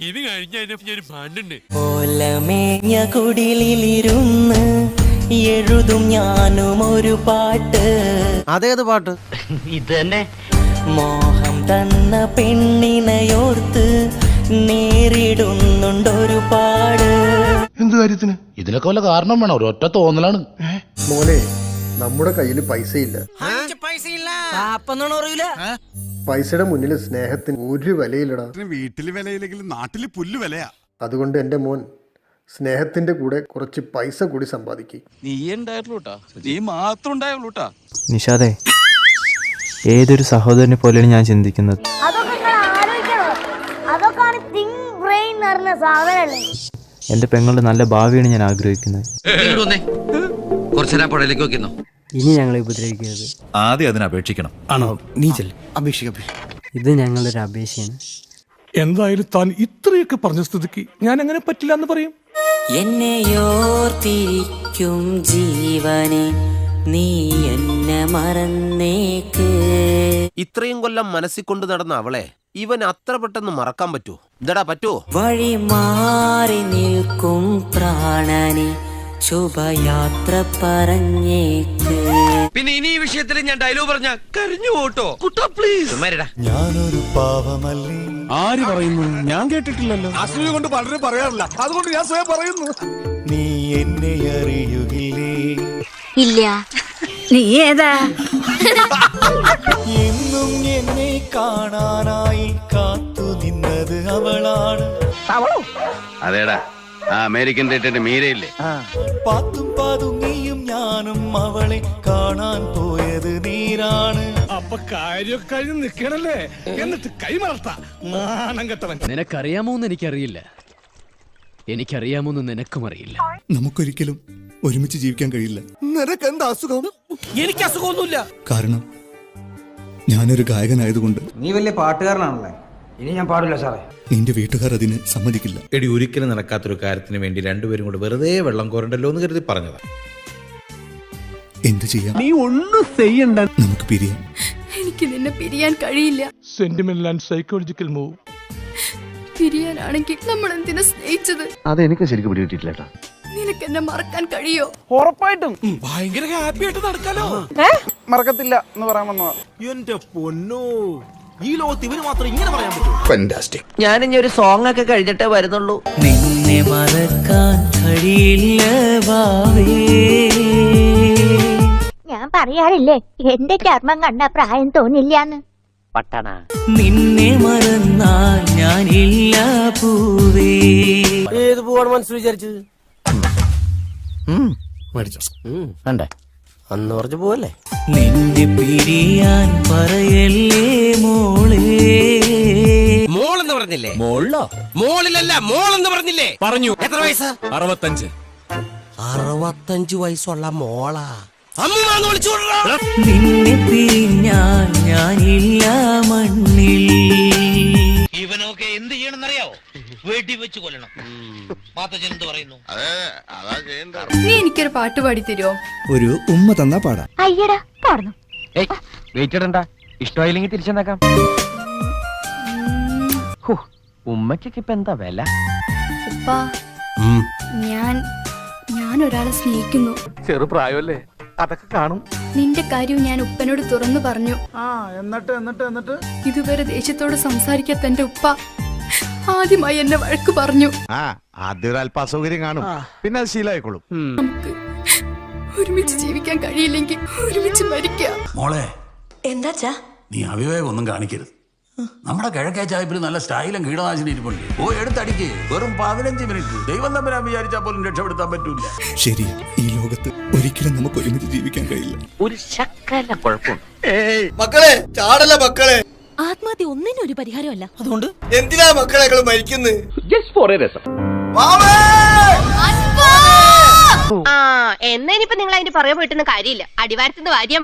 ഇത് കഴിഞ്ഞ ഞാൻ പാണ്ടുണ്ട് ഓലമേഞ്ഞ കുടിലിരുന്ന് എഴുതും ഞാനും ഒരു പാട്ട്. അതേത് പാട്ട്? ഇത് തന്നെ മോഹം തന്ന പെണ്ണിനെയോർത്ത് നേരിടുന്നുണ്ടൊരു പാട്. എന്ത് കാര്യത്തിന്? ഇതിനൊക്കെ വല്ല കാരണം വേണം? ഒറ്റ തോന്നലാണ്. മോനെ നമ്മുടെ കയ്യിൽ പൈസയില്ല. പൈസയുടെ മുന്നിൽ സ്നേഹത്തിന് ഒരു വിലയില്ലടാ. വീട്ടിൽ വിലയില്ലെങ്കിലും നാട്ടിൽ പുല്ല് വിലയാ. അതുകൊണ്ട് എന്റെ മോൻ സ്നേഹത്തിന്റെ കൂടെ കുറച്ച് പൈസ കൂടി സമ്പാദിക്കും. നീ ഉണ്ടായിട്ടുള്ളൂട്ടാ നീ മാത്രം ഉണ്ടായുള്ളൂട്ടാ നിഷാദേ ഏതൊരു സഹോദരനെ പോലെയാണ് ഞാൻ ചിന്തിക്കുന്നത്? അതൊക്കെ നിങ്ങൾ ആലോചിക്കണോ. അതൊക്കെയാണ് തിങ് ബ്രെയിൻ എന്ന് പറഞ്ഞ സാധനല്ലേ എന്റെ പെങ്ങളുടെ നല്ല ഭാവിയാണ് ഞാൻ ആഗ്രഹിക്കുന്നത്. കുറച്ചേരാ പുഴയിലേക്ക് നോക്കിന്നോ ഇനി ഞങ്ങളെ ഉപദ്രവിക്കരുത്. ആദ്യം അതിന് അപേക്ഷിക്കണം. ആണോ? നീ ചെല്ല. അപേക്ഷിക്ക ഇത് ഞങ്ങളൊരു അപേക്ഷയാണ്. എന്തായാലും താൻ ഇത്രയൊക്കെ പറഞ്ഞ സ്ഥിതിക്ക് ഞാൻ എങ്ങനെ പറ്റില്ല എന്ന് പറയും? എന്നെയോർത്തിരിക്കും ജീവനെ നീ എന്നെ മറന്നേക്ക്. ഇത്രയും കൊല്ലം മനസ്സിൽ കൊണ്ട് നടന്ന അവളെ ഇവൻ അത്ര പെട്ടെന്ന് മറക്കാൻ പറ്റുമോ ഇതടാ പറ്റുമോ വഴി മാറി നിൽക്കും പ്രാണനെ ശുഭയാത്ര പറഞ്ഞേക്ക്. പിന്നെ ഇനി ഈ വിഷയത്തിൽ ഞാൻ ഡയലോഗ് പറഞ്ഞ കരഞ്ഞു പോട്ടോ. കുട്ടാ പ്ലീസ് ഞാനൊരു പാവമല്ലേ? ആര് പറയുന്നു? ഞാൻ കേട്ടിട്ടില്ലല്ലോ. അസൂയ കൊണ്ട് പലരും പറയാറില്ല. അതുകൊണ്ട് ഞാൻ സ്വയം പറയുന്നു. നീ എന്നെ അറിയുകില്ലേ ഇല്ല. നീ ഏതാ? എന്നും എന്നെ കാണാനായി കാത്തു നിന്നത് അവളാണ് അതേടാ. ആ അമേരിക്കൻ തേറ്റന്റെ മീരയില്ലേ? പാത്തും പാതുങ്ങിയും ഞാനും അവളെ കാണാൻ പോയത് നീരാണ്. അപ്പൊ കാര്യം കഴിഞ്ഞ് നിക്കണല്ലേ? എന്നിട്ട് കൈമറത്ത നാണം കെട്ടവൻ. നിനക്കറിയാമോന്ന് എനിക്കറിയില്ല. എനിക്കറിയാമോന്ന് നിനക്കും അറിയില്ല നമുക്കൊരിക്കലും ഒരുമിച്ച് ജീവിക്കാൻ കഴിയില്ല. നിനക്ക് എന്താ അസുഖം? എനിക്ക് അസുഖമൊന്നുമില്ല കാരണം ഞാനൊരു ഗായകനായതുകൊണ്ട് നീ വലിയ പാട്ടുകാരനാണല്ലേ? ഇനി ഞാൻ പാടില്ല സാറേ. നിന്റെ വീട്ടുകാർ അതിന് സമ്മതിക്കില്ല. എടി ഒരിക്കലും നടക്കാത്തൊരു കാര്യത്തിന് വേണ്ടി രണ്ടുപേരും കൂടെ വെറുതെ വെള്ളം കോരണ്ടല്ലോ എന്ന് കരുതി പറഞ്ഞതാ. എന്ത് ചെയ്യാം? നീ ഒന്നും ചെയ്യണ്ട. നമുക്ക് പിരിയാം. എനിക്ക് നിന്നെ പിരിയാൻ കഴിയില്ല. സെന്റിമെന്റൽ ആൻഡ് സൈക്കോളജിക്കൽ മൂവ് പിരിയാനാണെങ്കിൽ നമ്മൾ എന്തിനാ സ്നേഹിച്ചത്? അത് എനിക്ക് ശരിക്കും പിടികിട്ടിട്ടില്ല നിനക്ക് എന്നെ മറക്കാൻ കഴിയോ? ഉറപ്പായിട്ടും. ഭയങ്കര ഹാപ്പി ആയിട്ട് നടക്കാലോ? മറക്കത്തില്ല എന്ന് പറയാൻ വന്നോ എന്റെ പൊന്നോ. ഈ ലോകത്ത് ഇവന് മാത്രം ഇങ്ങനെ പറയാൻ പറ്റും. ഞാൻ ഇനി ഒരു സോങ് ഒക്കെ കഴിഞ്ഞിട്ടേ വരുന്നുള്ളൂ. നിന്നെ മറക്കാൻ കഴിയില്ല ഞാൻ പറയാറില്ലേ എന്റെ ചർമ്മം കണ്ട പ്രായം തോന്നില്ലാന്ന്. പട്ടണ. നിന്നെ മറന്നാൽ ഞാനില്ല പൂവേ. ഏത് പൂവാണ് മനസ്സിൽ വിചാരിച്ചത്? വേണ്ടേ അന്ന് പറഞ്ഞു പോവല്ലേ? നിന്നെ പിരിയാൻ പറയല്ലേ പറഞ്ഞില്ലേ? മോളിലോ? മോളിലല്ല മോൾ എന്ന് പറഞ്ഞില്ലേ? പറഞ്ഞു. എത്ര വയസ്സാ? അറുപത്തഞ്ച്. അറുപത്തഞ്ചു വയസ്സുള്ള മോളാ. നിന്നെ ഞാൻ ഞാനില്ല മണ്ണിൽ. ഇവനൊക്കെ എന്ത് ചെയ്യണമെന്നറിയാവോ? വെടി വെച്ച് കൊല്ലണം. മാത്തച്ഛൻ എന്ത് പറയുന്നു? നീ എനിക്കൊരു പാട്ട് പാടി തരുമോ ഒരു ഉമ്മ തന്നാ പാടാം. അയ്യടാ പാടുന്നു. വെയിറ്റ് ഇടണ്ട. ഇഷ്ടമായില്ലെങ്കിൽ തിരിച്ചെന്നാക്കാം. ഉമ്മക്കൊക്കെ ഇപ്പൊ എന്താ വില? ഉപ്പ ഞാൻ ഞാൻ ഒരാളെ സ്നേഹിക്കുന്നു. ചെറുപ്രായമല്ലേ അതൊക്കെ കാണും. നിന്റെ കാര്യം ഞാൻ ഉപ്പനോട് തുറന്നു പറഞ്ഞു. ആ എന്നിട്ട് എന്നിട്ട് എന്നിട്ട്? ഇതുവരെ ദേഷ്യത്തോട് സംസാരിക്കാത്ത എന്റെ ഉപ്പ ആദ്യമായി എന്നെ വഴക്ക് പറഞ്ഞു. ആ ആദ്യം ഒരു അല്പ അസൗകര്യം കാണും പിന്നെ അത് ശീലമായിക്കോളും നമുക്ക് ഒരുമിച്ച് ജീവിക്കാൻ കഴിയില്ലെങ്കിൽ ഒരുമിച്ച് മരിക്കാം. മോളെ എന്താച്ചാ നീ അവിവേകം ഒന്നും കാണിക്കരുത്. നമ്മുടെ കിഴക്കേ ചായപ്പിൽ നല്ല സ്റ്റൈലും കീടനാശിനി ഇരിപ്പുണ്ട്. ഓ എടുത്തടിക്ക്. വെറും പതിനഞ്ച് മിനിറ്റ്. ദൈവം തമ്പരാൻ വിചാരിച്ചാൽ പോലും രക്ഷപ്പെടുത്താൻ പറ്റൂല. ശരി ഈ ലോകത്ത് ഒരിക്കലും നമുക്ക് ഒരുമിച്ച് ജീവിക്കാൻ കഴിയില്ല. ഒരു ശക്കല കുഴപ്പം മക്കളെ ചാടല മക്കളെ. ആത്മഹത്യ ഒന്നിനും ഒരു പരിഹാരമല്ല. അതുകൊണ്ട് എന്തിനാ മക്കളെ മരിക്കുന്നത് ആ എന്നാ ഇനിയിപ്പോ നിങ്ങൾ അതിന്റെ പുറകെ പോയിട്ടൊന്നും കാര്യമില്ല. അടിവാരത്തിന്റെ കാര്യം